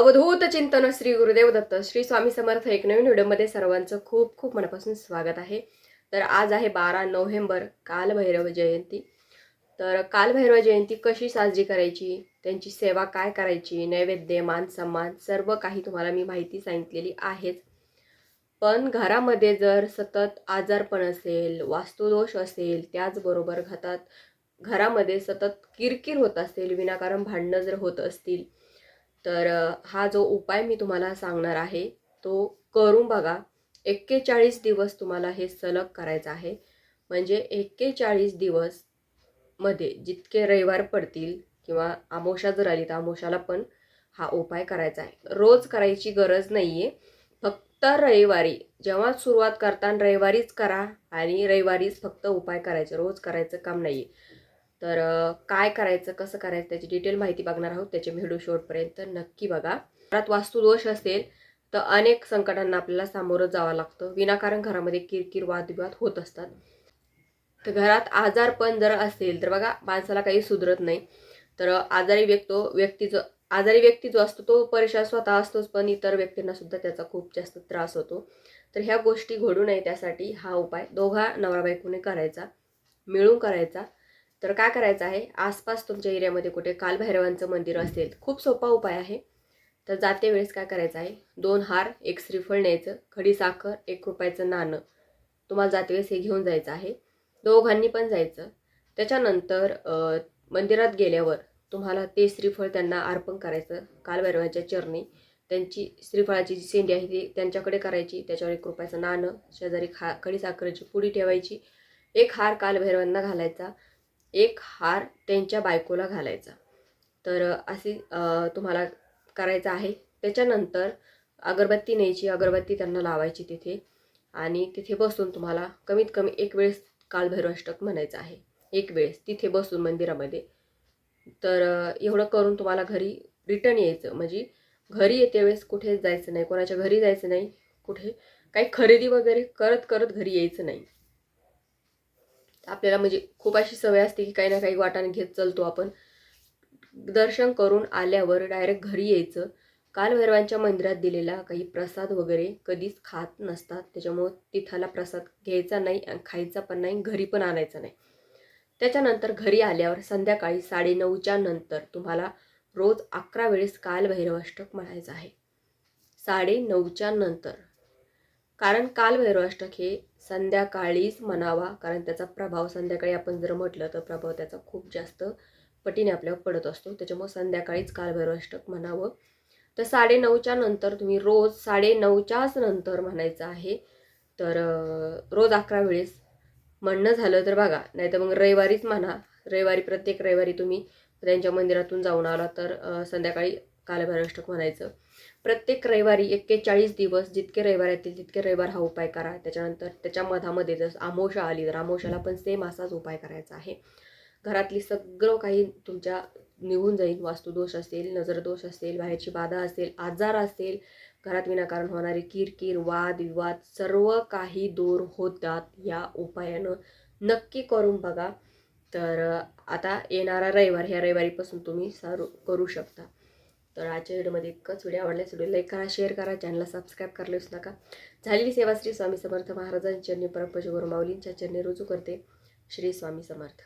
अवधूत चिंतन श्री गुरुदेव दत्त श्री स्वामी समर्थ एक नवीन व्हिडिओमध्ये सर्वांचं खूप खूप मनापासून स्वागत आहे. तर आज आहे बारा नोव्हेंबर कालभैरव जयंती. तर कालभैरव जयंती कशी साजरी करायची? त्यांची सेवा काय करायची? नैवेद्य मान सन्मान सर्व काही तुम्हाला मी माहिती सांगितलेली आहेच. पण घरामध्ये जर सतत आजारपण असेल वास्तुदोष असेल त्याचबरोबर घातात घरामध्ये सतत किरकिर होत असेल विनाकारण भांडणं जर होत असतील तर हा जो उपाय मी तुम्हाला सांगणार आहे तो करून बघा. एक्केचाळीस दिवस तुम्हाला हे सलग करायचं आहे. म्हणजे एक्केचाळीस दिवसमध्ये जितके रविवार पडतील किंवा आमोशा जर आली तर आमोशाला पण हा उपाय करायचा आहे. रोज करायची गरज नाही आहे फक्त रविवारी जेव्हा सुरुवात करताना रविवारीच करा आणि रविवारीच फक्त उपाय करायचे. रोज करायचं काम नाही आहे तर काय करायचं कसं करायचं त्याची डिटेल माहिती बघणार आहोत त्याचे व्हिडिओ शेवटपर्यंत नक्की बघा. घरात वास्तुदोष असेल तर अनेक संकटांना आपल्याला सामोरं जावं लागतं. विनाकारण घरामध्ये किरकिर वादविवाद होत असतात. तर घरात आजारपण जर असेल तर बघा माणसाला काही सुधरत नाही. तर आजारी व्यक्तो व्यक्ती जो आजारी व्यक्ती जो असतो तो परेशान स्वतः असतोच पण इतर व्यक्तींना सुद्धा त्याचा खूप जास्त त्रास होतो. तर ह्या गोष्टी घडू नये त्यासाठी हा उपाय. दोघा नवरा बायकोने करायचा मिळून करायचा. तर काय करायचं आहे? आसपास तुमच्या एरियामध्ये कुठे कालभैरवांचं मंदिर असेल खूप सोपा उपाय आहे. तर जाते वेळेस काय करायचं आहे? दोन हार एक श्रीफळ न्यायचं खडी साखर एक रुपयाचं नाणं. तुम्हाला जाते वेळेस हे घेऊन जायचं आहे. दोघांनी पण जायचं. त्याच्यानंतर मंदिरात गेल्यावर तुम्हाला ते श्रीफळ त्यांना अर्पण करायचं कालभैरवांच्या चरणी. त्यांची श्रीफळाची जी सेंडी आहे ती त्यांच्याकडे करायची त्याच्यावर एक रुपयाचं नाणं शेजारी खा खडी साखरेची पुडी ठेवायची. एक हार कालभैरवांना घालायचा. एक हार त्यांच्या बायकोला घालायचा. तर अशी तुम्हाला करायचं आहे. त्याच्यानंतर अगरबत्ती न्यायची अगरबत्ती त्यांना लावायची तिथे. आणि तिथे बसून तुम्हाला कमीत कमी एक वेळेस कालभैरवाष्टक म्हणायचं आहे. एक वेळेस तिथे बसून मंदिरामध्ये. तर एवढं करून तुम्हाला घरी रिटर्न यायचं. म्हणजे घरी येते वेळेस कुठे जायचं नाही कोणाच्या घरी जायचं नाही कुठे काही खरेदी वगैरे करत करत घरी यायचं नाही. आपल्याला म्हणजे खूप अशी सवय असते की काही ना काही वाटाने घेत चलतो आपण. दर्शन करून आल्यावर डायरेक्ट घरी यायचं. कालभैरवांच्या मंदिरात दिलेला काही प्रसाद वगैरे कधीच खात नसतात. त्याच्यामुळं तिथाला प्रसाद घ्यायचा नाही खायचा पण नाही घरी पण आणायचा नाही. त्याच्यानंतर घरी आल्यावर संध्याकाळी साडेनऊच्या नंतर तुम्हाला रोज अकरा वेळेस कालभैरवाष्टक म्हणायचं आहे. साडेनऊच्या नंतर कारण कालभैरवाष्टक हे संध्याकाळीच म्हणावा कारण त्याचा प्रभाव संध्याकाळी आपण जर म्हटलं तर प्रभाव त्याचा खूप जास्त पटीने आपल्यावर पडत असतो. त्याच्यामुळे संध्याकाळीच कालभैरवाष्टक म्हणावं. तर साडेनऊच्या नंतर तुम्ही रोज साडेनऊच्याच नंतर म्हणायचं आहे तर रोज अकरा वेळेस म्हणणं झालं तर बघा नाही तर मग रविवारीच म्हणा. रविवारी प्रत्येक रविवारी तुम्ही त्यांच्या मंदिरातून जाऊन आला तर संध्याकाळी कालभैरवाष्टक म्हणायचं. प्रत्येक रविवारी एक्केचाळीस दिवस जितके रविवार येतील तितके रविवार हा उपाय करा. त्याच्यानंतर त्याच्या मधामध्ये जर आमोशा आली तर आमोशाला पण सेम असाच उपाय करायचा आहे. घरातली सगळं काही तुमच्या निघून जाईल. वास्तुदोष असेल नजरदोष असेल बाहेरची बाधा असेल आजार असेल घरात विनाकारण होणारे किरकिर वाद विवाद सर्व काही दूर होतात या उपायानं. नक्की करून बघा. तर आता येणारा रविवार ह्या रविवारीपासून तुम्ही सारू करू शकता. तर आजच्या व्हिडिओमध्ये इतकंच. व्हिडिओ आवडल्यास व्हिडिओ लाईक करा शेअर करा चॅनलला सबस्क्राईब करायला विसरू नका. झालेली सेवा श्री स्वामी समर्थ महाराजांच्या चरणी परमपूज्य माऊलींच्या चरणी रुजू करते. श्री स्वामी समर्थ.